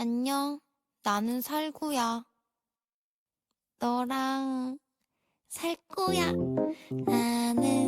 안녕. 나는 살구야. 너랑 살 거야. 나는